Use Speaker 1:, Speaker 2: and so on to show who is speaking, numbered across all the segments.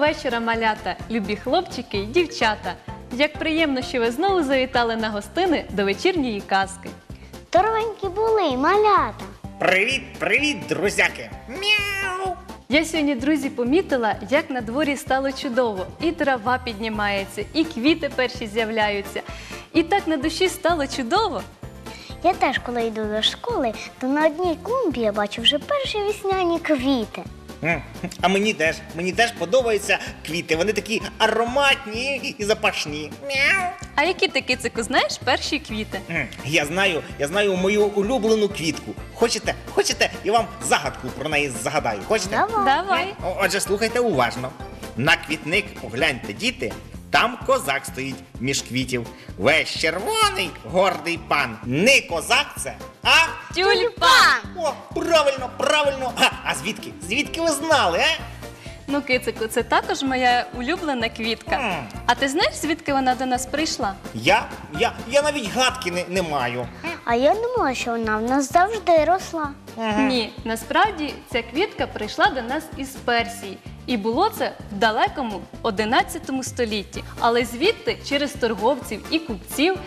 Speaker 1: Вечора, малята, любі хлопчики й дівчата. Як приємно, що ви знову завітали на гостини до вечірньої казки.
Speaker 2: Здоровенькі були, малята.
Speaker 3: Привіт, привіт, друзяки! Мяу!
Speaker 1: Я сьогодні, друзі, помітила, як на дворі стало чудово. І трава піднімається, і квіти перші з'являються. І так на душі стало чудово.
Speaker 2: Я теж, коли йду до школи, то на одній клумбі я бачу вже перші весняні квіти.
Speaker 3: М, А мені теж, мені теж подобаються квіти. Вони такі ароматні і запашні. Мяу!
Speaker 1: А які ти, кицику, знаєш перші квіти?
Speaker 3: М, Я знаю, я знаю мою улюблену квітку. Хочете, хочете, я вам загадку про неї загадаю. Хочете?
Speaker 2: Давай.
Speaker 1: Давай.
Speaker 3: О- Отже, слухайте уважно. На квітник погляньте, діти. Там козак стоїть між квітів. Весь червоний, гордий пан. Не козак це, а
Speaker 1: Тюльпан!
Speaker 3: О, правильно, правильно. А, а звідки? Звідки ви знали, а?
Speaker 1: Ну, кицику, це також моя улюблена квітка.
Speaker 3: М.
Speaker 1: А ти знаєш, звідки вона до нас прийшла?
Speaker 3: Я? Я, я навіть гадки не, не маю.
Speaker 2: А я думала, що вона в нас завжди росла.
Speaker 1: Ні, насправді ця квітка прийшла до нас із Персії. І було це в далекому 11 столітті. Але звідти через торговців і купців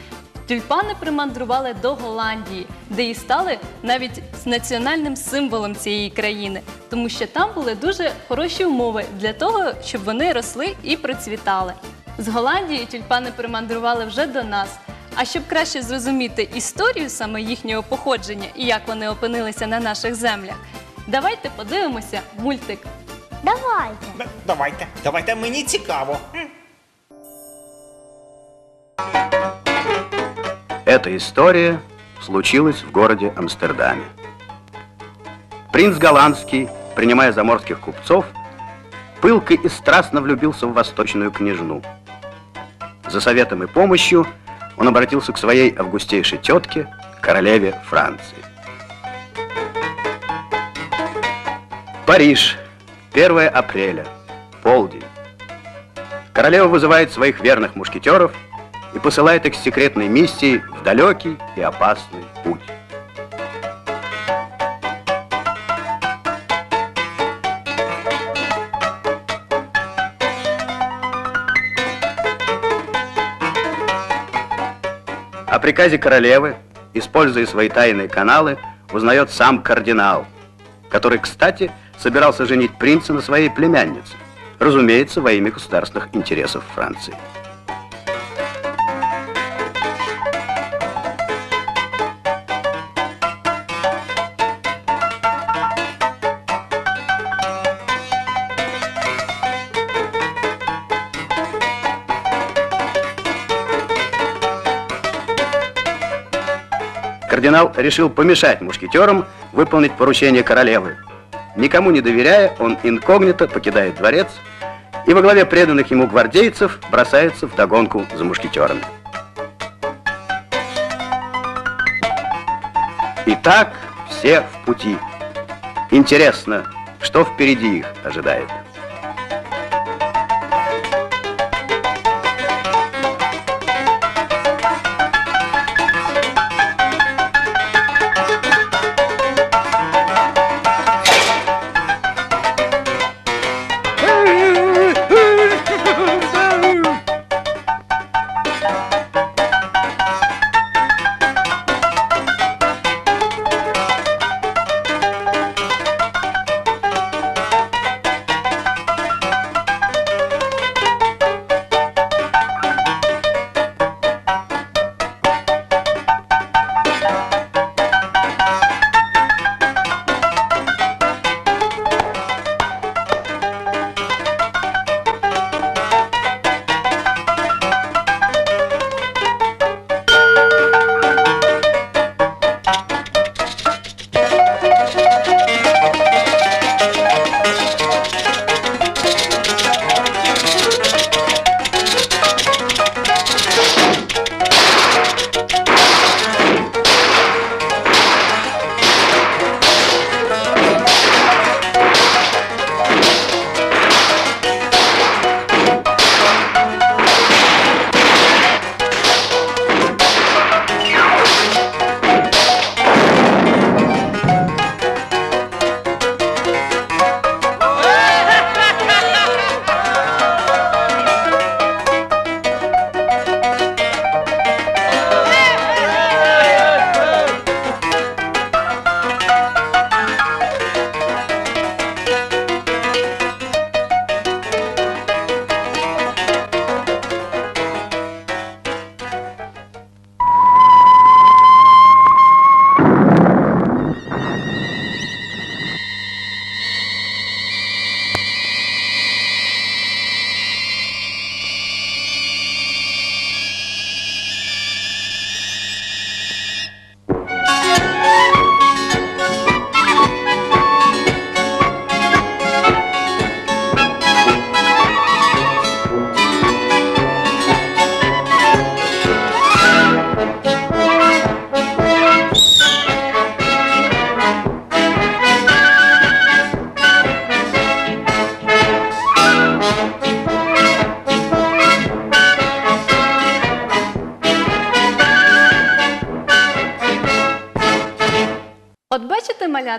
Speaker 1: тюльпани примандрували до Голландії, де і стали навіть національним символом цієї країни, тому що там були дуже хороші умови для того, щоб вони росли і процвітали. З Голландії тюльпани примандрували вже до нас. А щоб краще зрозуміти історію саме їхнього походження і як вони опинилися на наших землях, давайте подивимося мультик.
Speaker 2: Давайте.
Speaker 3: Д- Давайте, давайте, мені цікаво. М.
Speaker 4: Эта история случилась в городе Амстердаме. Принц Голландский, принимая заморских купцов, пылко и страстно влюбился в восточную княжну. За советом и помощью он обратился к своей августейшей тетке, королеве Франции. Париж, 1 апреля, полдень. Королева вызывает своих верных мушкетеров и посылает их с секретной миссией в далекий и опасный путь. О приказе королевы, используя свои тайные каналы, узнает сам кардинал, который, кстати, собирался женить принца на своей племяннице, разумеется, во имя государственных интересов Франции. Кардинал решил помешать мушкетерам выполнить поручение королевы. Никому не доверяя, он инкогнито покидает дворец и во главе преданных ему гвардейцев бросается в догонку за мушкетерами. Итак, все в пути. Интересно, что впереди их ожидает.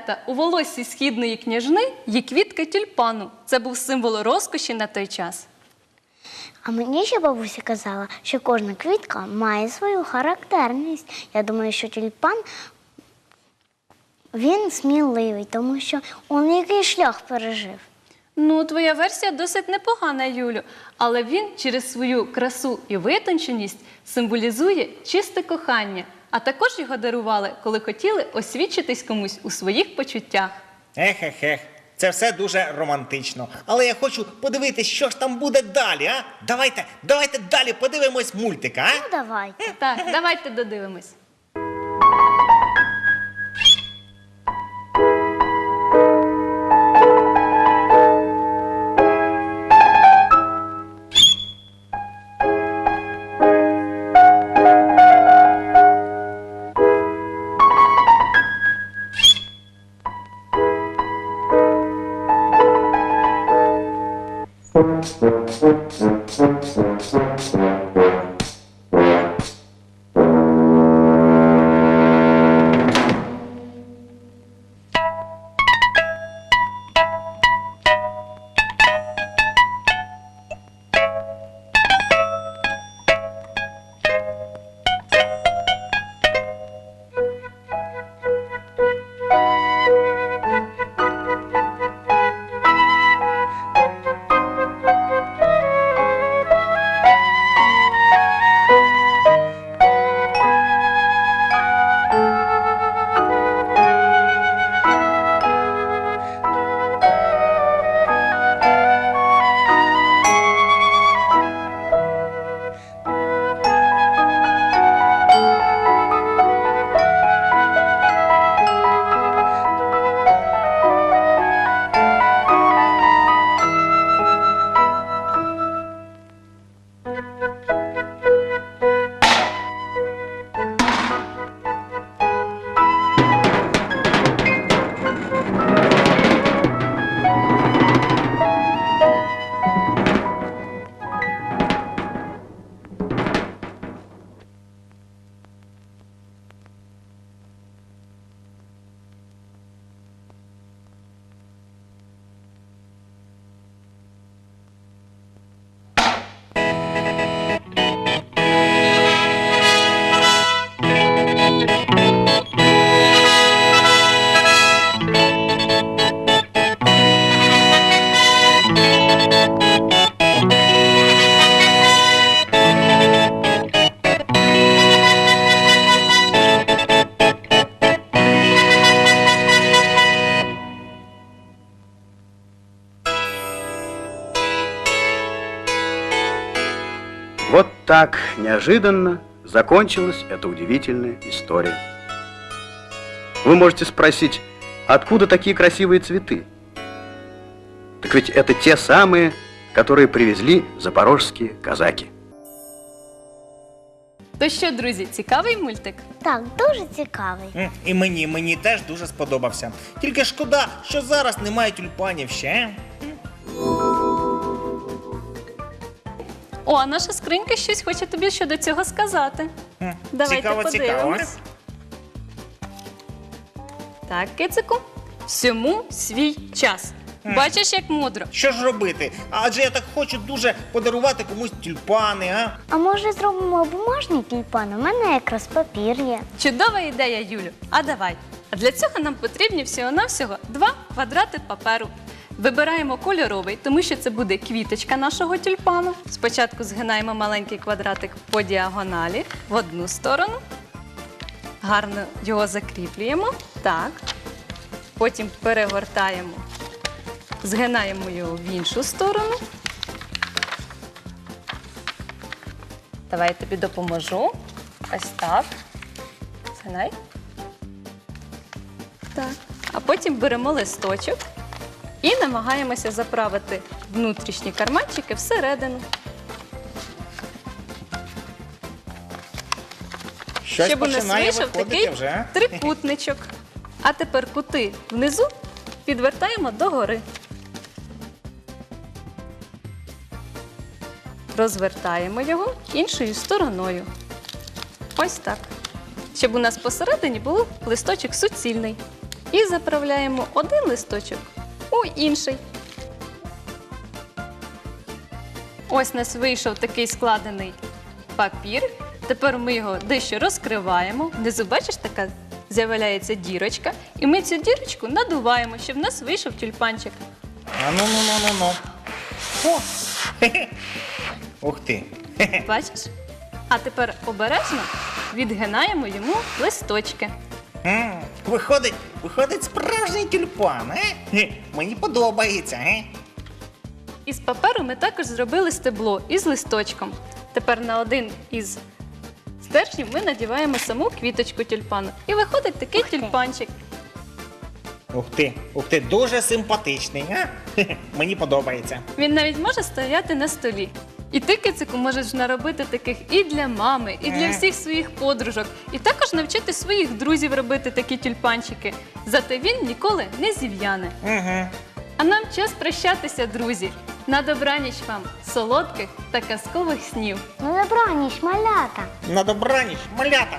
Speaker 1: Малята, у волоссі східної княжни є квітка тюльпану. Це був символ розкоші на той час.
Speaker 2: А мені ще бабуся казала, що кожна квітка має свою характерність. Я думаю, що тюльпан він сміливий, тому що он який шлях пережив.
Speaker 1: Ну, твоя версія досить непогана, Юлю, але він через свою красу і витонченість символізує чисте кохання, а також його дарували, коли хотіли освідчитись комусь у своїх почуттях.
Speaker 3: Ех, ех, ех. Це все дуже романтично. Але я хочу подивитись, що ж там буде далі, а? Давайте, давайте далі подивимось мультика, а?
Speaker 2: Ну давайте.
Speaker 1: Так, давайте додивимось.
Speaker 4: Thank you. так неожиданно закончилась эта удивительная история. Вы можете спросить, откуда такие красивые цветы? Так ведь это те самые, которые привезли запорожские казаки.
Speaker 1: То що, друзі, цікавий мультик?
Speaker 2: Так, дуже цікавий.
Speaker 3: М, І мені, мені теж дуже сподобався. Тільки шкода, що зараз немає тюльпанів ще.
Speaker 1: О, а наша скринька щось хоче тобі щодо цього сказати. Давайте
Speaker 3: цікаво, цікаво.
Speaker 1: подивимось. Так, кицику, всьому свій час.
Speaker 3: Мгм.
Speaker 1: Бачиш, як мудро.
Speaker 3: Що ж робити? Адже я так хочу дуже подарувати комусь тюльпани, а?
Speaker 2: А може зробимо бумажний тюльпан? У мене якраз папір є.
Speaker 1: Чудова ідея, Юлю. А давай. А для цього нам потрібні всього-навсього два квадрати паперу. Вибираємо кольоровий, тому що це буде квіточка нашого тюльпану. Спочатку згинаємо маленький квадратик по діагоналі в одну сторону. Гарно його закріплюємо. Так. Потім перегортаємо, згинаємо його в іншу сторону. Давай я тобі допоможу. Ось так. Згинай. Так. А потім беремо листочок і намагаємося заправити внутрішні карманчики всередину.
Speaker 3: Щось
Speaker 1: щоб у нас
Speaker 3: починає
Speaker 1: вийшов
Speaker 3: виходити
Speaker 1: такий
Speaker 3: вже.
Speaker 1: трикутничок. А тепер кути внизу підвертаємо догори. Розвертаємо його іншою стороною. Ось так. Щоб у нас посередині був листочок суцільний. і заправляємо один листочок у інший. Ось у нас вийшов такий складений папір. Тепер ми його дещо розкриваємо. Внизу, бачиш, така з'являється дірочка. І ми цю дірочку надуваємо, щоб в нас вийшов тюльпанчик.
Speaker 3: А ну ну ну ну ну. О! Ух ти.
Speaker 1: Бачиш? А тепер обережно відгинаємо йому листочки.
Speaker 3: М, Виходить, виходить справжній тюльпан, е? Хе, Мені подобається, е?
Speaker 1: Із паперу ми також зробили стебло із листочком. Тепер на один із стержнів ми надіваємо саму квіточку тюльпану. І виходить такий
Speaker 2: Ух
Speaker 1: тюльпанчик.
Speaker 3: Ух ти, ух ти, дуже симпатичний, а? Хе-хе, Мені подобається.
Speaker 1: Він навіть може стояти на столі. І ти, кицику, можеш наробити таких і для мами, і для
Speaker 3: Е.
Speaker 1: всіх своїх подружок, і також навчити своїх друзів робити такі тюльпанчики. Зате він ніколи не зів'яне.
Speaker 3: Угу.
Speaker 1: А нам час прощатися, друзі. На добраніч вам солодких та казкових снів.
Speaker 2: Ну добраніч, малята.
Speaker 3: На добраніч, малята.